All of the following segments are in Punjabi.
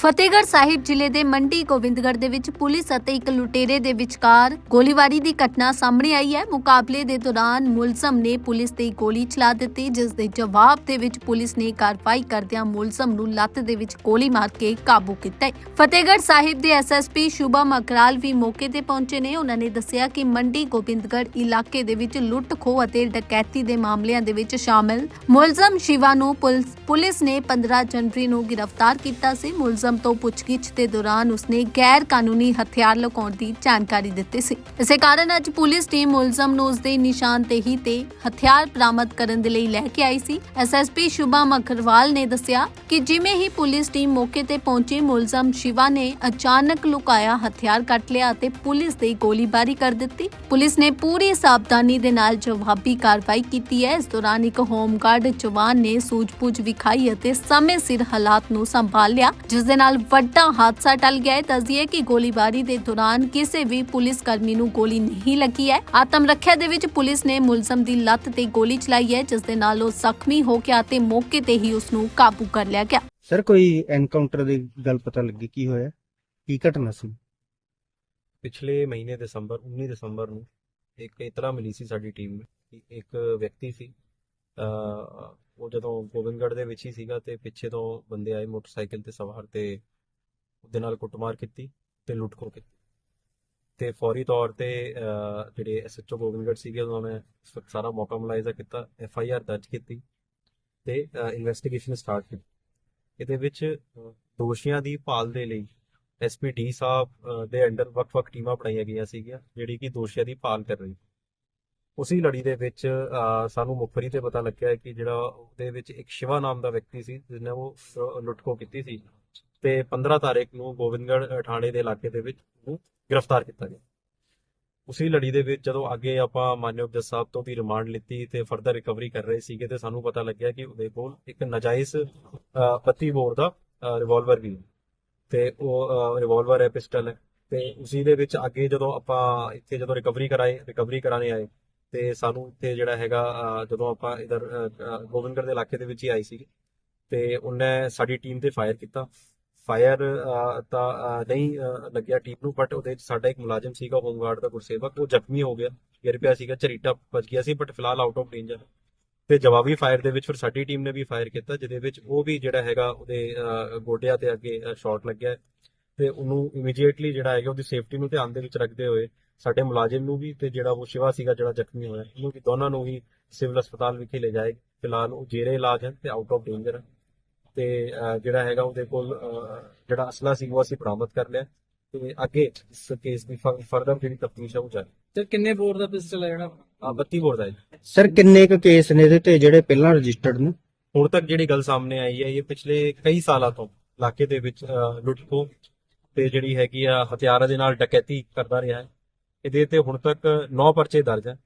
ਫਤਿਹਗੜ੍ਹ ਸਾਹਿਬ ਜ਼ਿਲ੍ਹੇ ਦੇ ਮੰਡੀ ਗੋਬਿੰਦਗੜ੍ਹ ਦੇ ਵਿੱਚ ਪੁਲਿਸ ਅਤੇ ਇੱਕ ਲੁਟੇਰੇ ਦੇ ਵਿਚਕਾਰ ਗੋਲੀਬਾਰੀ ਦੀ ਘਟਨਾ ਸਾਹਮਣੇ ਆਈ ਹੈ। ਮੁਕਾਬਲੇ ਦੇ ਦੌਰਾਨ ਮੁਲਜ਼ਮ ਨੇ ਪੁਲਿਸ ਤੇ ਗੋਲੀ ਚਲਾ ਦਿੱਤੀ, ਜਿਸ ਦੇ ਜਵਾਬ ਦੇ ਵਿੱਚ ਪੁਲਿਸ ਨੇ ਕਾਰਵਾਈ ਕਰਦਿਆਂ ਮੁਲਜ਼ਮ ਨੂੰ ਲੱਤ ਦੇ ਵਿੱਚ ਗੋਲੀ ਮਾਰ ਕੇ ਕਾਬੂ ਕੀਤਾ ਫਤਿਹਗੜ੍ਹ ਸਾਹਿਬ ਦੇ ਐਸਐਸਪੀ ਸ਼ੁਭਮ ਅਕਰਾਲ ਵੀ ਮੌਕੇ ਤੇ ਪਹੁੰਚੇ ਨੇ। ਉਹਨਾਂ ਨੇ ਦੱਸਿਆ ਕਿ ਮੰਡੀ ਗੋਬਿੰਦਗੜ੍ਹ ਇਲਾਕੇ ਦੇ ਵਿੱਚ ਲੁੱਟ ਖੋਹ ਅਤੇ ਡਕੈਤੀ ਦੇ ਮਾਮਲਿਆਂ ਦੇ ਵਿੱਚ ਸ਼ਾਮਲ ਮੁਲਜ਼ਮ ਸ਼ਿਵਾ ਨੂੰ ਪੁਲਿਸ ਨੇ 15 ਜਨਵਰੀ ਨੂੰ ਗ੍ਰਿਫਤਾਰ ਕੀਤਾ ਸੀ। ਮੁਲਜ਼ਮ ਤੋਂ ਪੁੱਛਗਿੱਛ ਦੇ ਦੌਰਾਨ ਉਸਨੇ ਗੈਰ ਕਾਨੂੰਨੀ ਹਥਿਆਰ ਲੁਕਾਉਣ ਦੀ ਜਾਣਕਾਰੀ ਦਿੱਤੀ ਸੀ। ਇਸੇ ਕਾਰਨ ਅੱਜ ਪੁਲਿਸ ਟੀਮ ਮੁਲਜ਼ਮ ਨੂੰ ਉਸਦੇ ਨਿਸ਼ਾਨਦੇਹੀ ਤੇ ਹਥਿਆਰ ਬਰਾਮਦ ਕਰਨ ਦੇ ਲਈ ਲੈ ਕੇ ਆਈ ਸੀ। ਐਸਐਸਪੀ ਸ਼ੁਭਮ ਅਗਰਵਾਲ ਨੇ ਦੱਸਿਆ ਕਿ ਜਿਵੇਂ ਹੀ ਪੁਲਿਸ ਟੀਮ ਮੌਕੇ ਤੇ ਪਹੁੰਚੀ, ਮੁਲਜ਼ਮ ਸ਼ਿਵਾ ਨੇ ਅਚਾਨਕ ਲੁਕਾਇਆ ਹਥਿਆਰ ਕੱਟ ਲਿਆ ਅਤੇ ਪੁਲਿਸ ਤੇ ਗੋਲੀਬਾਰੀ ਕਰ ਦਿੱਤੀ। ਪੁਲਿਸ ਨੇ ਪੂਰੀ ਸਾਵਧਾਨੀ ਦੇ ਨਾਲ ਜਵਾਬੀ ਕਾਰਵਾਈ ਕੀਤੀ ਹੈ। ਇਸ ਦੌਰਾਨ ਇੱਕ ਹੋਮਗਾਰਡ ਜਵਾਨ ਨੇ ਸੂਝ-ਬੂਝ ਵਿਖਾਈ ਅਤੇ ਸਮੇਂ ਸਿਰ ਹਾਲਾਤ ਨੂੰ ਸੰਭਾਲ ਲਿਆ ਜਿਸ ਦੇ ਨਾਲ ਵੱਡਾ ਹਾਦਸਾ ਟਲ ਗਿਆ ਹੈ। ਦੱਸਦੀਏ ਕਿ ਗੋਲੀਬਾਰੀ ਦੇ ਦੌਰਾਨ ਕਿਸੇ ਵੀ ਪੁਲਿਸ ਕਰਮੀ ਨੂੰ ਗੋਲੀ ਨਹੀਂ ਲੱਗੀ ਹੈ। ਆਤਮ ਰੱਖਿਆ ਦੇ ਵਿੱਚ ਪੁਲਿਸ ਨੇ ਮੁਲਜ਼ਮ ਦੀ ਲੱਤ ਤੇ ਗੋਲੀ ਚਲਾਈ ਹੈ ਜਿਸ ਦੇ ਨਾਲ ਉਹ ਜ਼ਖਮੀ ਹੋ ਗਿਆ ਤੇ ਮੌਕੇ ਤੇ ਹੀ ਉਸ ਨੂੰ ਕਾਬੂ ਕਰ ਲਿਆ ਗਿਆ। ਸਰ ਕੋਈ ਐਨਕਾਊਂਟਰ ਦੀ ਗੱਲ ਪਤਾ ਲੱਗੀ? ਕੀ ਹੋਇਆ? ਕੀ ਘਟਨਾ ਸੀ? ਪਿਛਲੇ ਮਹੀਨੇ ਦਸੰਬਰ 19 ਦਸੰਬਰ ਨੂੰ ਇੱਕ ਇਤਲਾ ਮਿਲੀ ਸੀ ਸਾਡੀ ਟੀਮ ਨੂੰ ਕਿ ਇੱਕ ਵਿਅਕਤੀ ਸੀ ਉਹ ਜਦੋਂ ਗੋਬਿੰਦਗੜ੍ਹ ਦੇ ਵਿੱਚ ਹੀ ਸੀਗਾ ਤੇ ਪਿੱਛੇ ਤੋਂ ਬੰਦੇ ਆਏ ਮੋਟਰਸਾਈਕਲ ਤੇ ਸਵਾਰ ਤੇ ਉਹਦੇ ਨਾਲ ਕੁੱਟਮਾਰ ਕੀਤੀ ਤੇ ਲੁੱਟ ਖੋਹ ਕੀਤੀ। ਤੇ ਫੌਰੀ ਤੌਰ ਤੇ, ਅਹ, ਜਿਹੜੇ ਐਸਐਚਓ ਗੋਬਿੰਦਗੜ੍ਹ ਸੀਗੇ, ਉਹਨਾਂ ਨੇ ਸਾਰਾ ਮੌਕਾ ਮੁਲਾਇਜ਼ਾ ਕੀਤਾ, ਐਫ ਆਈ ਆਰ ਦਰਜ ਕੀਤੀ ਤੇ ਇਨਵੈਸਟੀਗੇਸ਼ਨ ਸਟਾਰਟ ਕੀਤੀ। ਇਹਦੇ ਵਿੱਚ ਦੋਸ਼ੀਆਂ ਦੀ ਭਾਲ ਦੇ ਲਈ ਐਸਪੀਡੀ ਸਾਹਿਬ ਦੇ ਅੰਡਰ ਵੱਖ-ਵੱਖ ਟੀਮਾਂ ਬਣਾਈਆਂ ਗਈਆਂ ਸੀਗੀਆਂ, ਜਿਹੜੀ ਕਿ ਦੋਸ਼ੀਆਂ ਦੀ ਭਾਲ ਕਰ ਰਹੀ ਉਸੇ ਲੜੀ ਦੇ ਵਿੱਚ ਅਹ, ਸਾਨੂੰ ਮੁਖਬਰੀ ਤੇ ਪਤਾ ਲੱਗਿਆ ਕਿ ਜਿਹੜਾ ਉਹਦੇ ਵਿੱਚ ਇੱਕ ਸ਼ਿਵਾ ਨਾਮ ਦਾ ਵਿਅਕਤੀ ਸੀ ਜਿਹਨੇ ਉਹ ਅਹ, ਲੁੱਟਖੋ ਕੀਤੀ ਸੀ ਤੇ 15 ਤਾਰੀਖ ਨੂੰ ਗੋਬਿੰਦਗੜ੍ਹ ਥਾਣੇ ਦੇ ਇਲਾਕੇ ਦੇ ਵਿੱਚ ਉਹਨੂੰ ਗ੍ਰਿਫਤਾਰ ਕੀਤਾ ਗਿਆ। ਉਸੇ ਲੜੀ ਦੇ ਵਿੱਚ ਜਦੋਂ ਅੱਗੇ ਆਪਾਂ ਮਾਨਯੋਗ ਜੱਜ ਸਾਹਿਬ ਤੋਂ ਵੀ ਰਿਮਾਂਡ ਲਿੱਤੀ ਤੇ ਫਰਦਰ ਰਿਕਵਰੀ ਕਰ ਰਹੇ ਸੀਗੇ ਤੇ ਸਾਨੂੰ ਪਤਾ ਲੱਗਿਆ ਕਿ ਉਹਦੇ ਕੋਲ ਇੱਕ ਨਜਾਇਜ਼ ਅਹ, 32 ਬੋਰ ਦਾ ਰਿਵਾਲਵਰ ਵੀ ਹੈ ਤੇ ਉਹ ਰਿਵਾਲਵਰ ਹੈ ਪਿਸਟਲ ਹੈ ਤੇ ਉਸੇ ਦੇ ਵਿੱਚ ਅੱਗੇ ਜਦੋਂ ਆਪਾਂ ਇੱਥੇ ਜਦੋਂ ਰਿਕਵਰੀ ਕਰਾਏ ਰਿਕਵਰੀ ਕਰਾਣੇ ਆਏ ਤੇ ਸਾਨੂੰ ਇੱਥੇ ਜਿਹੜਾ ਹੈਗਾ ਜਦੋਂ ਆਪਾਂ ਇਧਰ ਗੋਬਿੰਦਗੜ੍ਹ ਦੇ ਇਲਾਕੇ ਦੇ ਵਿੱਚ ਹੀ ਆਈ ਸੀ ਤੇ ਉਹਨੇ ਸਾਡੀ ਟੀਮ ਤੇ ਫਾਇਰ ਕੀਤਾ। ਫਾਇਰ ਤਾਂ ਨਹੀਂ ਲੱਗਿਆ ਟੀਮ ਨੂੰ ਬਟ ਉਹਦੇ ਵਿੱਚ ਸਾਡਾ ਇੱਕ ਮੁਲਾਜ਼ਮ ਸੀਗਾ ਹੋਮਗਾਰਡ ਦਾ ਗੁਰਸੇਵਕ, ਉਹ ਜ਼ਖਮੀ ਹੋ ਗਿਆ, ਗਿਰ ਪਿਆ ਸੀਗਾ, ਝਰੀਟਾ ਵੱਜ ਗਿਆ ਸੀ ਬਟ ਫਿਲਹਾਲ ਆਊਟ ਆਫ ਡੇਂਜਰ ਤੇ ਜਵਾਬੀ ਫਾਇਰ ਦੇ ਵਿੱਚ ਫਿਰ ਸਾਡੀ ਟੀਮ ਨੇ ਵੀ ਫਾਇਰ ਕੀਤਾ, ਜਿਹਦੇ ਵਿੱਚ ਉਹ ਵੀ ਜਿਹੜਾ ਹੈਗਾ, ਉਹਦੇ ਗੋਡਿਆਂ ਤੇ ਅੱਗੇ ਸ਼ਾਟ ਲੱਗਿਆ। ਹੈ ਤੇ ਉਹਨੂੰ ਇਮੀਡੀਏਟਲੀ ਜਿਹੜਾ ਹੈਗਾ, ਉਹਦੀ ਸੇਫਟੀ ਨੂੰ ਧਿਆਨ ਦੇ ਵਿੱਚ ਰੱਖਦੇ ਹੋਏ ਸਾਡੇ ਮੁਲਾਜ਼ਮ ਨੂੰ ਵੀ ਤੇ ਜਿਹੜਾ ਉਹ ਸ਼ਿਵਾ ਸੀਗਾ ਜਿਹੜਾ ਜ਼ਖਮੀ ਹੋਇਆ ਉਹਨੂੰ ਵੀ ਦੋਨਾਂ ਨੂੰ ਹੀ ਸਿਵਲ ਹਸਪਤਾਲ ਵਿਖੇ ਲੈ ਜਾਏ। ਫਿਲਹਾਲ ਉਹ ਜੇਰੇ ਇਲਾਜ ਹੈ ਤੇ ਆਊਟ ਆਫ ਡੇਂਜਰ ਹੈ ਤੇ ਜਿਹੜਾ ਹੈਗਾ ਉਹਦੇ ਕੋਲ ਜਿਹੜਾ ਅਸਲਾ ਸੀ ਉਹ ਅਸੀਂ ਬਰਾਮਦ ਕਰ ਲਿਆ ਤੇ ਅੱਗੇ ਇਸ ਕੇਸ ਦੀ ਫਰਦਰ ਜਿਹੜੀ ਤਫਤੀਸ਼ ਹੈ ਉਹ ਜਾਰੀ। ਤੇ ਕਿੰਨੇ ਬੋਰ ਦਾ ਪਿਸਟਲ ਹੈ ਜਿਹੜਾ? ਆ 32 ਬੋਰ ਦਾ ਹੈ। ਸਰ ਕਿੰਨੇ ਕੁ ਕੇਸ ਨੇ ਇਹਦੇ ਤੇ ਜਿਹੜੇ ਪਹਿਲਾਂ ਰਜਿਸਟਰਡ ਨੇ? ਹੁਣ ਤੱਕ ਜਿਹੜੀ ਗੱਲ ਸਾਹਮਣੇ ਆਈ ਹੈ ਇਹ ਪਿਛਲੇ ਕਈ ਸਾਲਾਂ ਤੋਂ ਇਲਾਕੇ ਦੇ ਵਿੱਚ ਅਹ, ਲੁੱਟ ਖੋਹ ਤੇ ਜਿਹੜੀ ਹੈਗੀ ਆ ਹਥਿਆਰਾਂ ਦੇ ਨਾਲ ਡਕੈਤੀ ਕਰਦਾ ਰਿਹਾ ਹੈ। ਇਹਦੇ ਤੇ ਹੁਣ ਤੱਕ 9 ਪਰਚੇ ਦਰਜ ਹੈ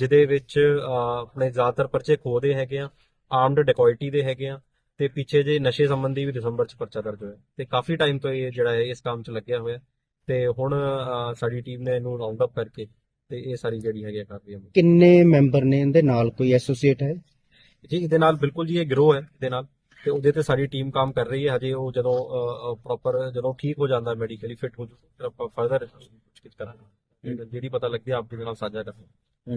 ਜਿਹਦੇ ਵਿੱਚ ਆਪਣੇ ਜ਼ਿਆਦਾਤਰ ਪਰਚੇ ਖੋਹ ਦੇ ਹੈਗੇ ਆ ਆਰਮਡ ਡੈਕੋਇਟੀ ਦੇ ਹੈਗੇ ਆ ਤੇ ਪਿੱਛੇ ਜੇ ਨਸ਼ੇ ਸੰਬੰਧੀ ਵੀ ਦਸੰਬਰ ਚ ਪਰਚਾ ਦਰਜ ਹੋਇਆ। ਤੇ ਕਾਫੀ ਟਾਈਮ ਤੋਂ ਇਹ ਜਿਹੜਾ ਹੈ ਇਸ ਕੰਮ 'ਚ ਲੱਗਿਆ ਹੋਇਆ। ਤੇ ਹੁਣ ਸਾਡੀ ਟੀਮ ਨੇ ਇਹਨੂੰ ਰਾਉਂਡ ਅਪ ਕਰਕੇ ਤੇ ਇਹ ਸਾਰੀ ਜਿਹੜੀ ਹੈਗੀ ਆ ਕਾਰਵਾਈ ਅਮਲ ਕਿੰਨੇ ਮੈਂਬਰ ਨੇ ਇਹਦੇ ਨਾਲ? ਕੋਈ ਐਸੋਸੀਏਟ ਹੈ? ਜੀ ਇਹਦੇ ਨਾਲ ਬਿਲਕੁਲ ਜੀ ਇਹ ਗਿਰੋਹ ਹੈ ਇਹਦੇ ਨਾਲ। ਤੇ ਉਹਦੇ ਤੇ ਸਾਡੀ ਟੀਮ ਕੰਮ ਕਰ ਰਹੀ ਹੈ। ਹਜੇ ਉਹ ਜਦੋਂ ਪ੍ਰੋਪਰ ਜਦੋਂ ਠੀਕ ਹੋ ਜਾਂਦਾ ਮੈਡੀਕਲੀ ਫਿਟ ਹੋ ਜੂ ਫਿਰ ਆਪਾਂ ਫਰਦਰ ਪੁੱਛਗਿੱਛ ਕਰਾਂਗੇ। ਜਿਹੜੀ ਪਤਾ ਲੱਗਦੀ ਹੈ ਆਪ ਜੀ ਦੇ ਨਾਲ ਸਾਂਝਾ ਕਰਦੇ